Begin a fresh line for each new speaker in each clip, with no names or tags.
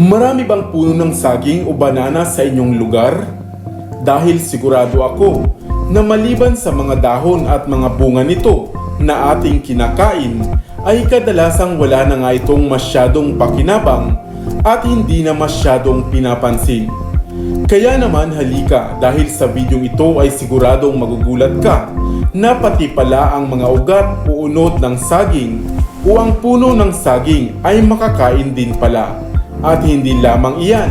Marami bang puno ng saging o banana sa inyong lugar? Dahil sigurado ako na maliban sa mga dahon at mga bunga nito na ating kinakain, ay kadalasang wala na nga itong masyadong pakinabang at hindi na masyadong pinapansin. Kaya naman halika dahil sa videong ito ay siguradong magugulat ka na pati pala ang mga ugat o unod ng saging o ang puno ng saging ay makakain din pala. At hindi lamang iyan,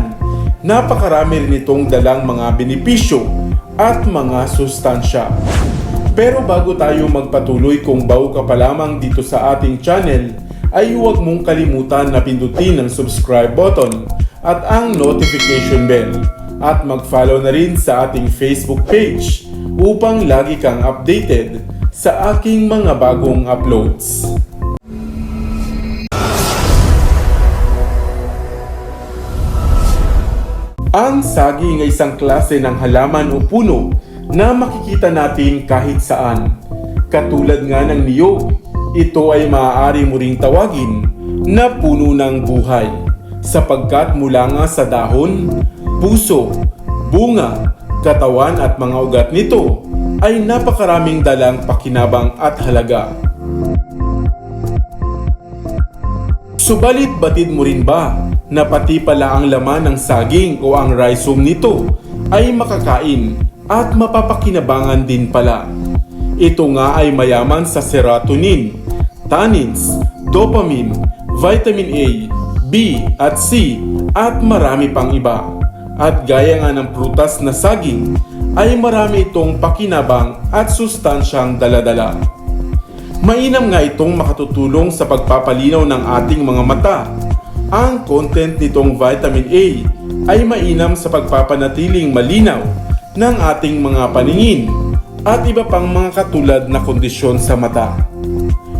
napakarami rin itong dalang mga benepisyo at mga sustansya. Pero bago tayo magpatuloy kung bago ka pa lamang dito sa ating channel, ay huwag mong kalimutan na pindutin ang subscribe button at ang notification bell at mag-follow na rin sa ating Facebook page upang lagi kang updated sa aking mga bagong uploads. Ang saging ay isang klase ng halaman o puno na makikita natin kahit saan. Katulad nga ng niyog, ito ay maaari mo ring tawagin na puno ng buhay sapagkat mula nga sa dahon, puso, bunga, katawan at mga ugat nito ay napakaraming dalang pakinabang at halaga. Subalit batid mo rin ba na pati pala ang laman ng saging o ang rhizome nito ay makakain at mapapakinabangan din pala. Ito nga ay mayaman sa serotonin, tannins, dopamine, vitamin A, B at C at marami pang iba. At gaya nga ng prutas na saging ay marami itong pakinabang at sustansyang daladala. Mainam nga itong makatutulong sa pagpapalinaw ng ating mga mata. Ang content nitong vitamin A ay mainam sa pagpapanatiling malinaw ng ating mga paningin at iba pang mga katulad na kondisyon sa mata.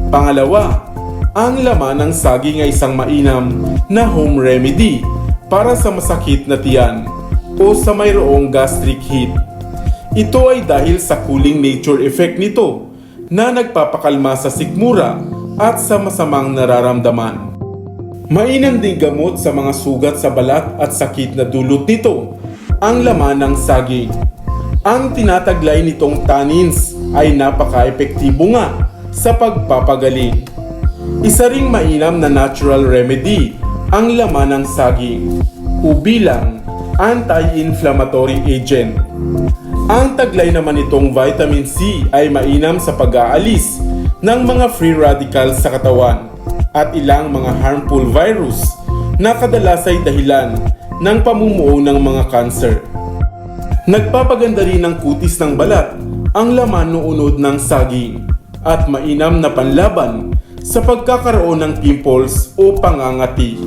Pangalawa, ang laman ng saging ay isang mainam na home remedy para sa masakit na tiyan o sa mayroong gastric heat. Ito ay dahil sa cooling nature effect nito na nagpapakalma sa sikmura at sa masamang nararamdaman. Mainam ding gamot sa mga sugat sa balat at sakit na dulot nito ang laman ng saging. Ang tinataglay nitong tannins ay napaka-epektibo nga sa pagpapagaling. Isa ring mainam na natural remedy ang laman ng saging o bilang anti-inflammatory agent. Ang taglay naman nitong vitamin C ay mainam sa pag-aalis ng mga free radicals sa katawan at ilang mga harmful virus na kadalas ay dahilan ng pamumuo ng mga cancer. Nagpapaganda rin ng kutis ng balat ang laman o unod ng saging at mainam na panlaban sa pagkakaroon ng pimples o pangangati.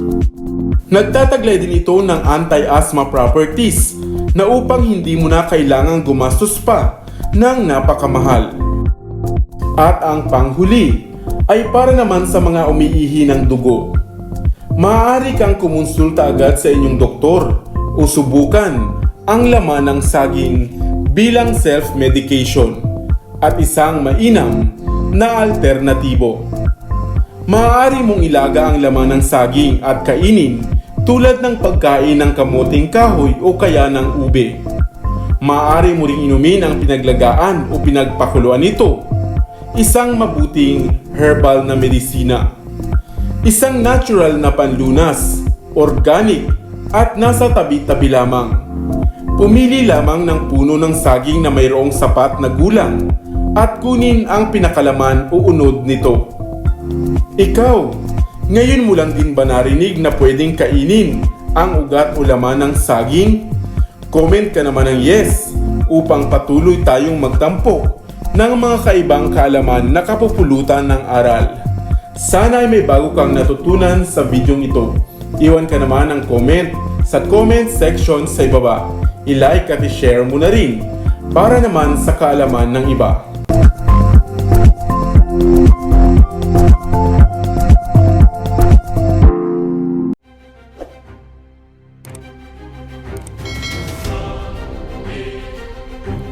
Nagtataglay din ito ng anti-asthma properties na upang hindi mo na kailangang gumastos pa ng napakamahal. At ang panghuli ay para naman sa mga umiihi ng dugo. Maaari kang kumonsulta agad sa inyong doktor o subukan ang laman ng saging bilang self-medication at isang mainam na alternatibo. Maaari mong ilaga ang laman ng saging at kainin tulad ng pagkain ng kamuting kahoy o kaya ng ube. Maaari mo ring inumin ang pinaglagaan o pinagpakuluan nito. Isang mabuting herbal na medisina. Isang natural na panlunas, organic, at nasa tabi-tabi lamang. Pumili lamang ng puno ng saging na mayroong sapat na gulang at kunin ang pinakalaman o unod nito. Ikaw, ngayon mo lang din ba narinig na pwedeng kainin ang ugat o laman ng saging? Comment ka naman ng yes upang patuloy tayong magtampo ng mga kaibang kaalaman na kapupulutan ng aral. Sana ay may bago kang natutunan sa videong ito. Iwan ka naman ng comment sa comment section sa ibaba. I-like at i-share mo na rin para naman sa kaalaman ng iba.